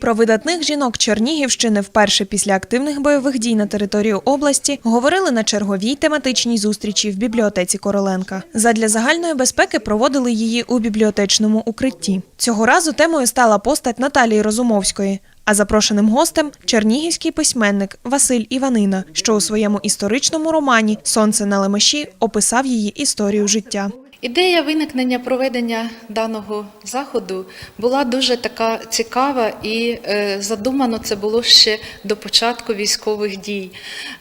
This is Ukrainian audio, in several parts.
Про видатних жінок Чернігівщини вперше після активних бойових дій на території області говорили на черговій тематичній зустрічі в бібліотеці Короленка. Задля загальної безпеки проводили її у бібліотечному укритті. Цього разу темою стала постать Наталії Розумовської. А запрошеним гостем чернігівський письменник Василь Іванина, що у своєму історичному романі Сонце на лемеші описав її історію життя. Ідея виникнення проведення даного заходу була дуже така цікава, і е, задумано це було ще до початку військових дій.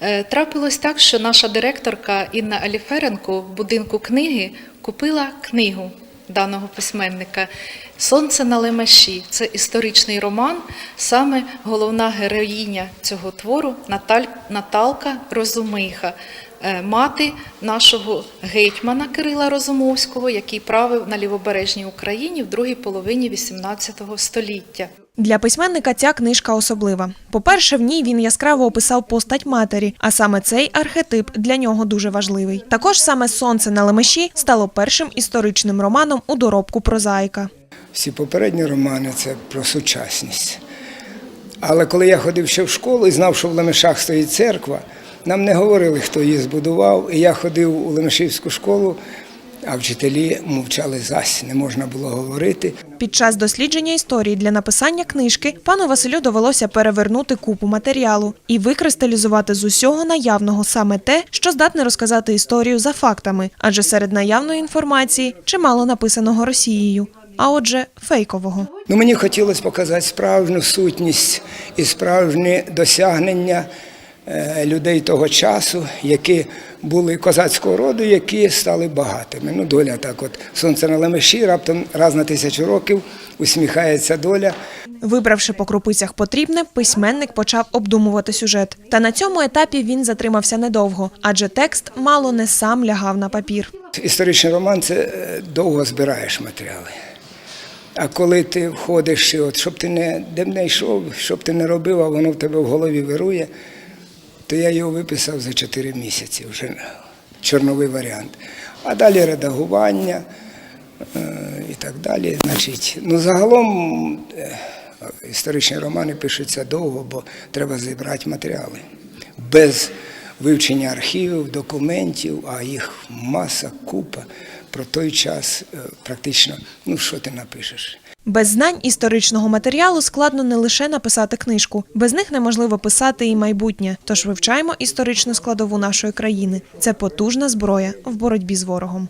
Е, Трапилось так, що наша директорка Інна Аліференко в будинку книги купила книгу даного письменника Сонце на лемеші. Це історичний роман. Саме головна героїня цього твору Наталь... Наталка Розумиха, мати нашого гетьмана Кирила Розумовського, який правив на лівобережній Україні в другій половині XVIII століття. Для письменника ця книжка особлива. По-перше, в ній він яскраво описав постать матері, а саме цей архетип для нього дуже важливий. Також саме Сонце на лемеші стало першим історичним романом у доробку прозаїка. Всі попередні романи це про сучасність. Але коли я ходив ще в школу і знав, що в Лемешах стоїть церква, нам не говорили, хто її збудував. І я ходив у Лемешівську школу, а вчителі мовчали зась, не можна було говорити. Під час дослідження історії для написання книжки пану Василю довелося перевернути купу матеріалу і викристалізувати з усього наявного саме те, що здатне розказати історію за фактами, адже серед наявної інформації чимало написаного Росією, а отже, фейкового. Ну, мені хотілося показати справжню сутність і справжні досягнення людей того часу, які були козацького роду, які стали багатими. Ну, доля так, от сонце на лемеші, раптом раз на тисячу років усміхається доля. Вибравши по крупицях потрібне, письменник почав обдумувати сюжет. Та на цьому етапі він затримався недовго, адже текст мало не сам лягав на папір. Історичний роман це е, довго збираєш матеріали. А коли ти входиш, от, щоб ти не, де б не йшов, щоб ти не робив, а воно в тебе в голові вирує, то я його виписав за 4 місяці, вже чорновий варіант. А далі редагування е, і так далі. Значить, ну, загалом е, історичні романи пишуться довго, бо треба зібрати матеріали. Без вивчення архівів, документів, а їх маса, купа. Про той час е, практично, ну що ти напишеш? Без знань історичного матеріалу складно не лише написати книжку, без них неможливо писати і майбутнє. Тож вивчаємо історичну складову нашої країни. Це потужна зброя в боротьбі з ворогом.